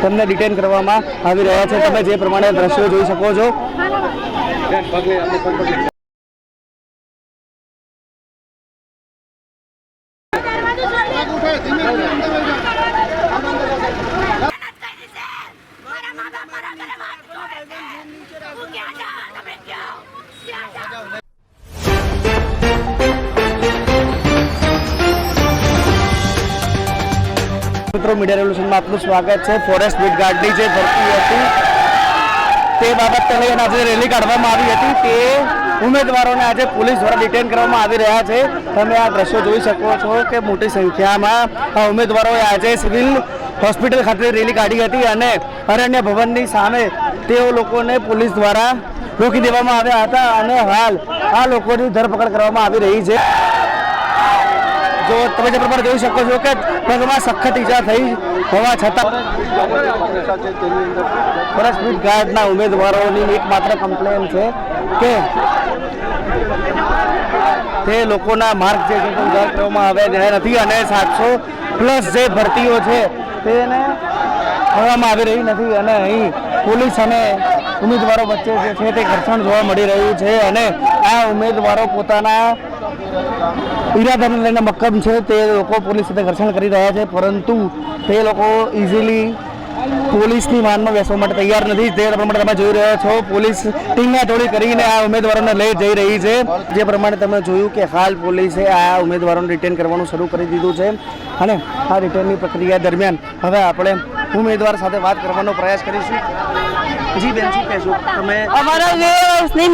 તમને ડિટેન કરવામાં આવી રહ્યા છે. તમે જે પ્રમાણે દ્રશ્યો જોઈ શકો છો. મારા મિત્રો, મીડિયા રેવલ્યુશનમાં આપનું સ્વાગત છે. ફોરેસ્ટ બીટ ગાર્ડની જે ભરતી હતી, તે બાબતને લઈને આજે રેલી કાઢવામાં આવી હતી. તે ઉમેદવારોને આજે પોલીસ દ્વારા ડિટેન કરવામાં આવી રહ્યા છે. તમે આ દ્રશ્યો જોઈ શકો છો કે મોટી સંખ્યામાં આ ઉમેદવારોએ આજે સિવિલ હોસ્પિટલ ખાતે રેલી કાઢી હતી અને અરણ્ય ભવનની સામે તેઓ લોકોને પોલીસ દ્વારા રોકી દેવામાં આવ્યા હતા અને હાલ આ લોકોની ધરપકડ કરવામાં આવી રહી છે. જો તમે જે પ્રમાણે જોઈ શકો છો કે પગમાં સખત ઈજા થઈ હોવા છતાં ફોરેસ્ટ સ્પીડ ગાર્ડના ઉમેદવારોની એકમાત્ર કમ્પ્લેન છે કે તે લોકોના માર્ગ જે છે તે કરવામાં આવ્યા નથી અને સાતસો પ્લસ જે ભરતીઓ છે તેને કરવામાં આવી રહી નથી અને અહીં પોલીસ અને ઉમેદવારો વચ્ચે જે છે તે ઘર્ષણ જોવા મળી રહ્યું છે અને આ ઉમેદવારો પોતાના ઈરાદાને લઈને મક્કમ છે. તે લોકો પોલીસ સાથે ઘર્ષણ કરી રહ્યા છે, પરંતુ તે લોકો ઇઝીલી પોલીસની માનમાં બેસવા માટે તૈયાર નથી. તે પ્રમાણે તમે જોઈ રહ્યા છો, પોલીસ ટીંગાટોળી કરીને આ ઉમેદવારોને લઈ જઈ રહી છે. જે પ્રમાણે તમે જોયું કે હાલ પોલીસે આ ઉમેદવારોને રિટેન કરવાનું શરૂ કરી દીધું છે. અને આ રિટેનની પ્રક્રિયા દરમિયાન હવે આપણે ઉમેદવાર સાથે વાત કરવાનો પ્રયાસ કરીશું. બેન, શું કહેશો? તમે અમારા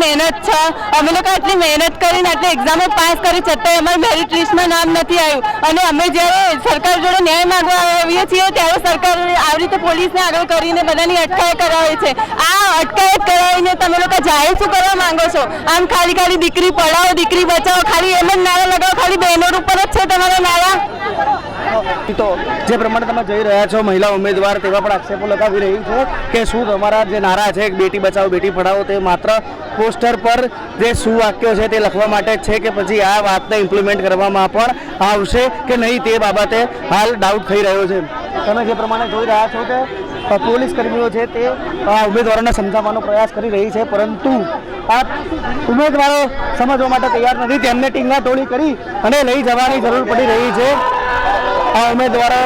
મહેનત છે. અમે લોકો આટલી મહેનત કરીને, આટલી પાસ કરી છતાંય અમારું મેરિટ લિસ્ટમાં નામ નથી આવ્યું. અને અમે જ્યારે સરકાર જોડે ન્યાય માંગવા આવીએ છીએ, ત્યારે સરકાર રીતે પોલીસને આગળ કરીને બધાની અટકાયત કરાવે છે. આ અટકાયત કરાવીને તમે લોકો જાહેર શું કરવા માંગો છો? આમ ખાલી ખાલી દીકરી પડાવો, દીકરી બચાવો, ખાલી એમ જ નારા લગાવો, ખાલી બહેનો ઉપર જ છે તમારા નારા? તો જે પ્રમાણે તમે જઈ રહ્યા છો, મહિલા ઉમેદવાર, તેવા પણ આક્ષેપો લગાવી રહી છે કે શું તમારા જે નારા છે બેટી બચાવો, બેટી પઢાવો, તે માત્ર પોસ્ટર પર જે સુવાક્યો છે તે લખવા માટે છે કે પછી આ વાતને ઇમ્પ્લિમેન્ટ કરવામાં પણ આવશે કે નહીં તે બાબતે હાલ ડાઉટ થઈ રહ્યો છે. તમે જે પ્રમાણે જોઈ રહ્યા છો કે પોલીસ કર્મીઓ છે તે ઉમેદવારોને સમજાવવાનો પ્રયાસ કરી રહી છે, પરંતુ આ ઉમેદવારો સમજવા માટે તૈયાર નથી. તેમને ટીંગા ટોળી કરી અને લઈ જવાની જરૂર પડી રહી છે. આ ઉમેદવારો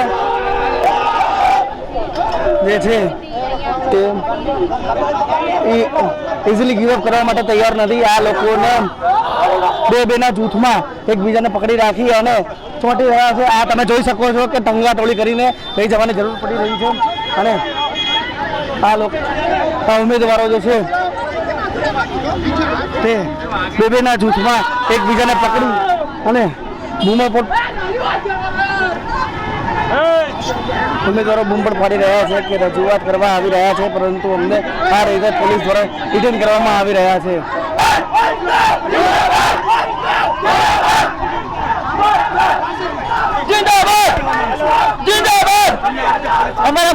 જે છે તે ઇઝીલી ગીવઅપ કરવા માટે તૈયાર નથી. આ લોકોને બે બેના જૂથમાં એકબીજાને પકડી રાખી અને ચોંટી રહ્યા છે. આ તમે જોઈ શકો છો કે ટોળી કરીને લઈ જવાની જરૂર પડી રહી છે. અને આ લોકો આ ઉમેદવારો જે છે, તે બે બેના જૂથમાં એકબીજાને પકડી અને બૂમો ઉમેદવારો બૂમ પાડી રહ્યા છે કે રજૂઆત કરવા આવી રહ્યા છે, પરંતુ અમને આ રીતે પોલીસ દ્વારા ડિટેન કરવામાં આવી રહ્યા છે.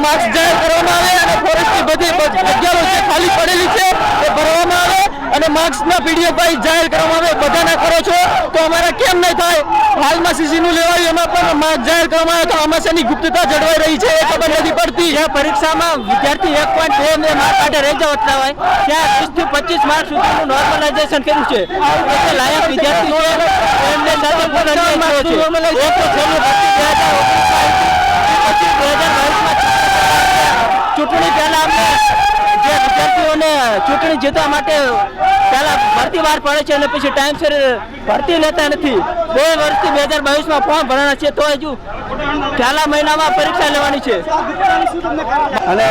માર્ક્સ જાહેર કરવામાં આવે અને ફોરેસ્ટની બધી જગ્યાઓ જે ખાલી પડેલી છે એ ભરવામાં આવે અને માર્ક્સના પીડીએફ જાહેર કરવામાં આવે. બધાના કરો છો તો અમારા કેમ નહીં થાય? હાલમાં સીસીનું લેવાયું એમાં પણ માર્ક જાહેર કરવામાં આવે તો અમાસાની ગુપ્તતા જળવાઈ રહી છે એ ખબર નથી પડતી. જ્યાં પરીક્ષામાં વિદ્યાર્થી એક પોઈન્ટ બે ને માર્ક માટે રહી જતા હોય ત્યાં વીસથી પચીસ માર્ક સુધીનું નોર્મલાઇઝેશન કર્યું છે. એટલે લાયક વિદ્યાર્થી છે એમને સાથે પણ અન્યાય થયો છે. એક તો છેલ્લું ભરતી બે હજાર ઓગણીસમાં પછી બે હજાર બાવીસમાં ચૂંટણી પહેલા અમને જે વિદ્યાર્થીઓને ચૂંટણી જીતવા માટે પહેલા ભરતી બહાર પડે છે અને પછી ટાઈમસર ભરતી લેતા નથી. બે વર્ષથી બે હજાર બાવીસમાં ફોર્મ ભરવાના છે, તો હજુ પહેલા મહિનામાં પરીક્ષા લેવાની છે. અને